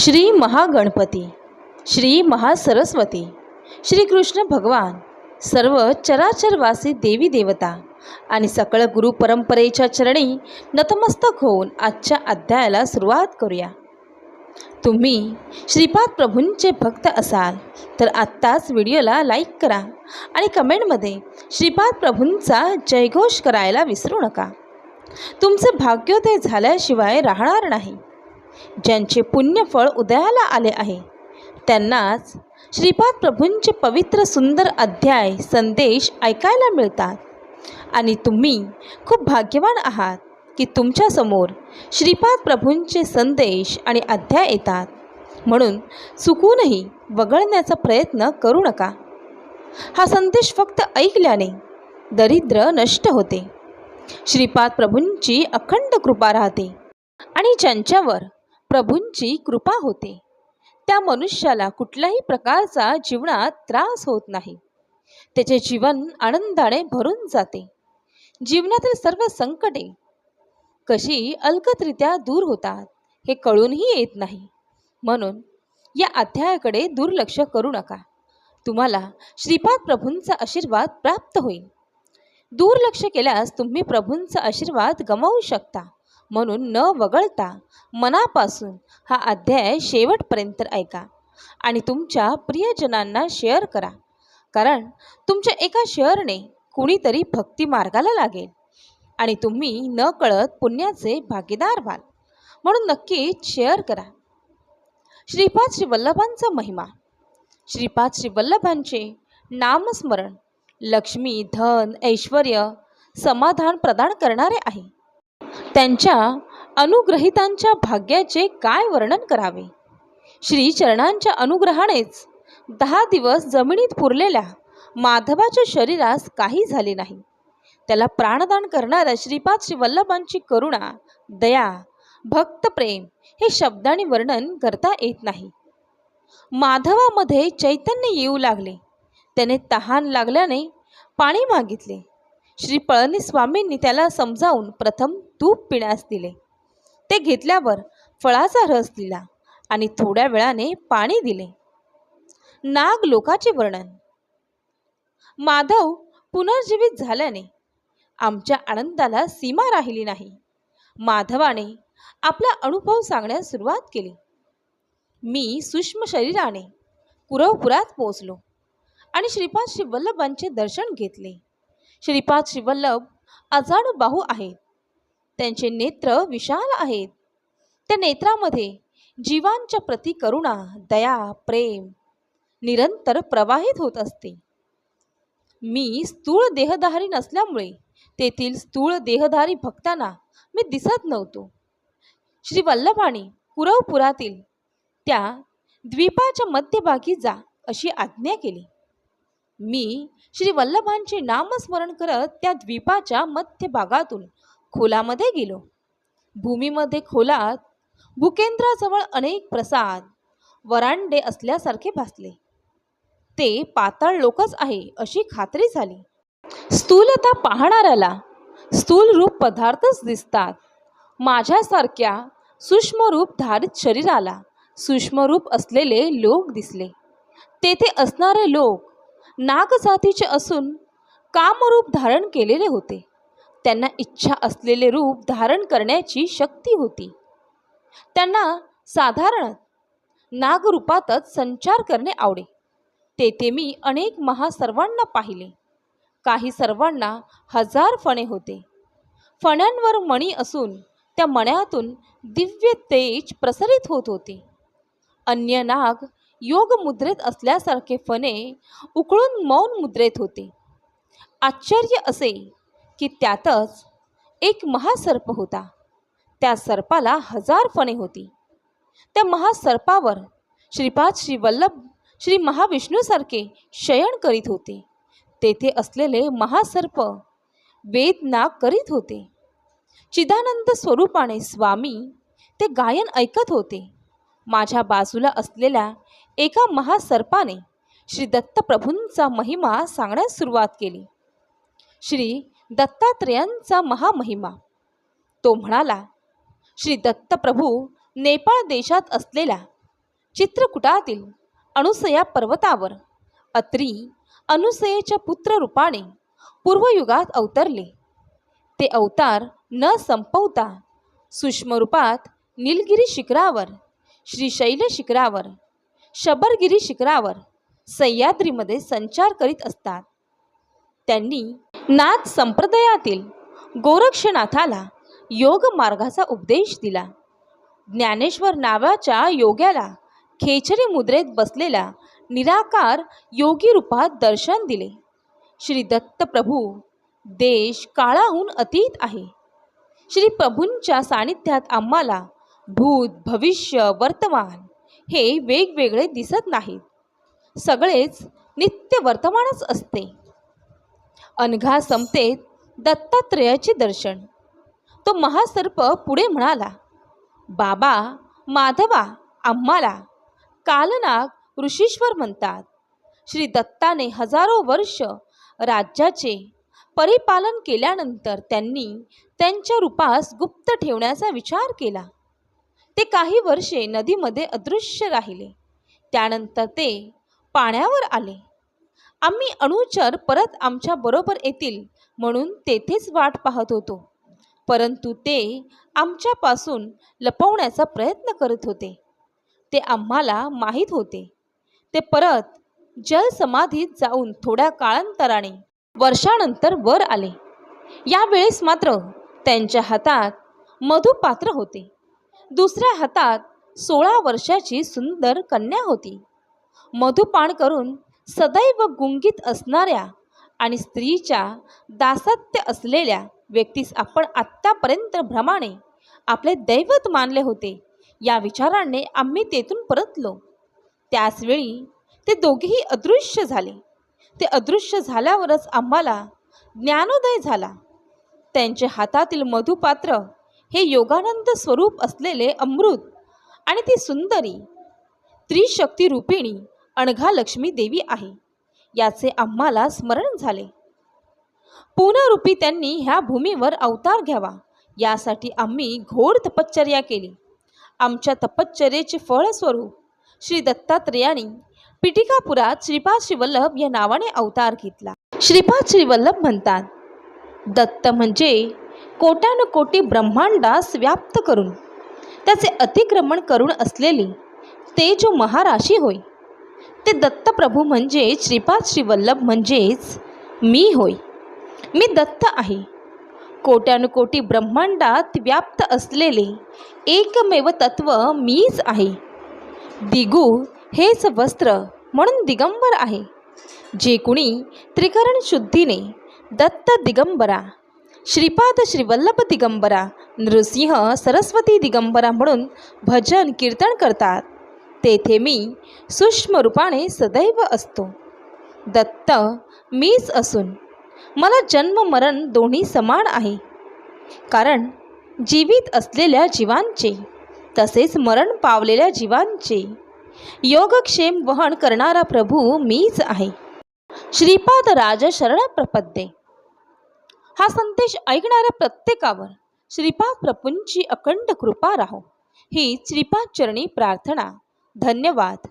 श्री महागणपती श्री महासरस्वती श्रीकृष्ण भगवान सर्व चराचरवासी देवी देवता आणि सकळ गुरु परंपरेच्या चरणी नतमस्तक होऊन आजच्या अध्यायाला सुरुवात करूया. तुम्ही श्रीपाद प्रभूंचे भक्त असाल तर आत्ताच व्हिडिओला लाईक करा आणि कमेंटमध्ये श्रीपाद प्रभूंचा जयघोष करायला विसरू नका. तुमचे भाग्योदय झाल्याशिवाय राहणार नाही. ज्यांचे पुण्यफळ उदयाला आले आहे. त्यांनाच श्रीपाद प्रभूंचे पवित्र सुंदर अध्याय संदेश ऐकायला मिळतात. आणि तुम्ही खूप भाग्यवान आहात की तुमच्यासमोर श्रीपाद प्रभूंचे संदेश आणि अध्याय येतात. म्हणून चुकूनही वगळण्याचा प्रयत्न करू नका. हा संदेश फक्त ऐकल्याने दरिद्र नष्ट होते. श्रीपाद प्रभूंची अखंड कृपा राहते आणि ज्यांच्यावर प्रभूंची कृपा होते. त्या मनुष्याला कुठल्याही प्रकारचा जीवनात त्रास होत नाही. त्याचे जीवन आनंदाने भरून जाते. जीवनातील सर्व संकटे कशी अलगदरित्या दूर होतात हे कळूनही येत नाही. म्हणून या अध्यायाकडे दुर्लक्ष करू नका. तुम्हाला श्रीपाद प्रभूंचा आशीर्वाद प्राप्त होईल. दुर्लक्ष केल्यास तुम्ही प्रभूंचा आशीर्वाद गमावू शकता. म्हणून न वगळता मनापासून हा अध्याय शेवटपर्यंत ऐका आणि तुमच्या प्रियजनांना शेअर करा. कारण तुमच्या एका शेअरने कुणीतरी भक्ती मार्गाला लागेल आणि तुम्ही न कळत पुण्याचे भागीदार व्हाल. म्हणून नक्कीच शेअर करा. श्रीपाद श्री वल्लभांचा महिमा. श्रीपाद श्री वल्लभांचे नामस्मरण लक्ष्मी धन ऐश्वर समाधान प्रदान करणारे आहे. त्यांच्या अनुग्रहितांच्या भाग्याचे काय वर्णन करावे? श्रीचरणांच्या अनुग्रहानेच दहा दिवस जमिनीत पुरलेल्या माधवाच्या शरीरास काही झाले नाही. त्याला प्राणदान करणाऱ्या श्रीपाद श्री वल्लभांची करुणा दया भक्तप्रेम हे शब्दांनी वर्णन करता येत नाही. माधवामध्ये चैतन्य येऊ लागले. त्याने तहान लागल्याने पाणी मागितले. श्री पळणीस्वामींनी त्याला समजावून प्रथम तूप पिण्यास दिले. ते घेतल्यावर फळाचा रस दिला आणि थोड्या वेळाने पाणी दिले. नाग लोकाचे वर्णन. माधव पुनर्जीवित झाल्याने आमच्या आनंदाला सीमा राहिली नाही. माधवाने आपला अनुभव सांगण्यास सुरुवात केली. मी सूक्ष्म शरीराने कुरवपुरात पोचलो आणि श्रीपाद श्री वल्लभांचे दर्शन घेतले. श्रीपाद श्री वल्लभ आजाड बाहू आहेत. त्यांचे नेत्र विशाल आहेत. त्या नेत्रामध्ये जीवांच्या प्रती करुणा दया प्रेम निरंतर प्रवाहित होत असते. मी स्थूळ देहधारी नसल्यामुळे तेथील स्थूळ देहधारी भक्तांना मी दिसत नव्हतो. श्री वल्लभाने कुरवपुरातील त्या द्वीपाच्या मध्यभागी जा अशी आज्ञा केली. मी श्री वल्लभांचे नामस्मरण करत त्या द्वीपाच्या मध्यभागातून खोलामध्ये गेलो. भूमीमध्ये खोलात भूकेंद्राजवळ अनेक प्रसाद वरांडे असल्यासारखे भासले. ते पाताळ लोकच आहे अशी खात्री झाली. स्थूलता पाहणाऱ्याला स्थूल रूप पदार्थच दिसतात. माझ्यासारख्या सूक्ष्मरूप धारित शरीराला सूक्ष्मरूप असलेले लोक दिसले. तेथे असणारे लोक नागजातीचे असून कामरूप धारण केलेले होते. त्यांना इच्छा असलेले रूप धारण करण्याची शक्ती होती. त्यांना साधारण नागरूपातच संचार करणे आवडे. तेथे मी अनेक महासर्वांना पाहिले. काही सर्वांना हजार फणे होते. फण्यांवर मणी असून त्या मण्यातून दिव्य तेज प्रसरित होत होते. अन्य नाग योग मुद्रेत असल्यासारखे फणे उकळून मौन मुद्रेत होते. आश्चर्य असे की त्यातच एक महासर्प होता. त्या सर्पाला हजार फणे होती. त्या महासर्पावर श्रीपाद श्री वल्लभ श्री महाविष्णूसारखे शयन करीत होते. तेथे असलेले महासर्प वेदनाग करीत होते. चिदानंद स्वरूपाने स्वामी ते गायन ऐकत होते. माझ्या बाजूला असलेल्या एका महासर्पाने श्री दत्तप्रभूंचा महिमा सांगण्यास सुरुवात केली. श्री दत्तात्रेयांचा महामहिमा. तो म्हणाला श्री दत्तप्रभू नेपाळ देशात असलेल्या चित्रकूटातील अनुसया पर्वतावर अत्री अनुसयेच्या पुत्र रूपाने पूर्वयुगात अवतरले. ते अवतार न संपवता सूक्ष्मरूपात नीलगिरी निलगिरी शिखरावर श्रीशैल शिखरावर शबरगिरी शिखरावर सह्याद्रीमध्ये संचार करीत असतात. त्यांनी नाथ संप्रदायातील गोरक्षनाथाला योग मार्गाचा उपदेश दिला. ज्ञानेश्वर नावाच्या योग्याला खेचरी मुद्रेत बसलेला निराकार योगी रूपात दर्शन दिले. श्री दत्त प्रभू देश काळाहून अतीत आहे. श्री प्रभूंच्या सानिध्यात आम्हाला भूत भविष्य वर्तमान हे वेगवेगळे दिसत नाहीत. सगळेच नित्य वर्तमानच असते. अनघा संपतेत दत्तात्रेयाचे दर्शन. तो महासर्प पुढे म्हणाला बाबा माधवा आम्हाला कालनाग ऋषीश्वर म्हणतात. श्री दत्ताने हजारो वर्ष राज्याचे परिपालन केल्यानंतर त्यांनी त्यांच्या रूपास गुप्त ठेवण्याचा विचार केला. ते काही वर्षे नदीमध्ये अदृश्य राहिले. त्यानंतर ते पाण्यावर आले. आम्ही अणुचर परत आमच्या बरोबर येतील म्हणून तेथेच वाट पाहत होतो. परंतु ते आमच्यापासून लपवण्याचा प्रयत्न करत होते. ते आम्हाला माहीत होते. ते परत जलसमाधीत जाऊन थोड्या काळांतराने वर्षानंतर वर आले. यावेळेस मात्र त्यांच्या हातात मधुपात्र होते. दुसऱ्या हातात सोळा वर्षाची सुंदर कन्या होती. मधुपान करून सदैव गुंगीत असणाऱ्या आणि स्त्रीच्या दासत्य असलेल्या व्यक्तीस आपण आत्तापर्यंत भ्रमाने आपले दैवत मानले होते या विचाराने आम्ही तेथून परतलो. त्याचवेळी ते दोघेही अदृश्य झाले. ते अदृश्य झाल्यावरच आम्हाला ज्ञानोदय झाला. त्यांच्या हातातील मधुपात्र हे योगानंद स्वरूप असलेले अमृत आणि ती सुंदरी त्रिशक्ती रूपिणी अणघा लक्ष्मी देवी आहे. याचे आम्हाला स्मरण झाले. पुनरूपी त्यांनी ह्या भूमीवर अवतार घ्यावा. यासाठी आम्ही घोर तपश्चर्या केली. आमच्या तपश्चर्येचे फळस्वरूप श्री दत्तात्रेयांनी पिटिकापुरात श्रीपाद श्रीवल्लभ या नावाने अवतार घेतला. श्रीपाद श्रीवल्लभ म्हणतात दत्त म्हणजे कोट्यानुकोटी ब्रह्मांडास व्याप्त करून त्याचे अतिक्रमण करून असलेली ते जो महाराशी होय. ते दत्तप्रभू म्हणजे श्रीपाद श्रीवल्लभ म्हणजेच मी होय. मी दत्त आहे. कोट्यानुकोटी ब्रह्मांडात व्याप्त असलेले एकमेव तत्व मीच आहे. दिगू हेच वस्त्र म्हणून दिगंबर आहे. जे कुणी त्रिकरण शुद्धीने दत्त दिगंबरा श्रीपाद श्रीवल्लभ दिगंबरा नृसिंह सरस्वती दिगंबरा म्हणून भजन कीर्तन करतात. तेथे मी सूक्ष्म रूपाने सदैव असतो. दत्त मीच असून मला जन्म मरण दोन्ही समान आहे. कारण जीवित असलेल्या जीवांचे तसेच मरण पावलेल्या जीवांचे योगक्षेम वहन करणारा प्रभू मीच आहे. श्रीपाद राज शरण प्रपद्ये. हा संदेश ऐकणाऱ्या प्रत्येकावर श्रीपाद प्रभूंची अखंड कृपा राहो. ही श्रीपाद चरणी प्रार्थना. धन्यवाद.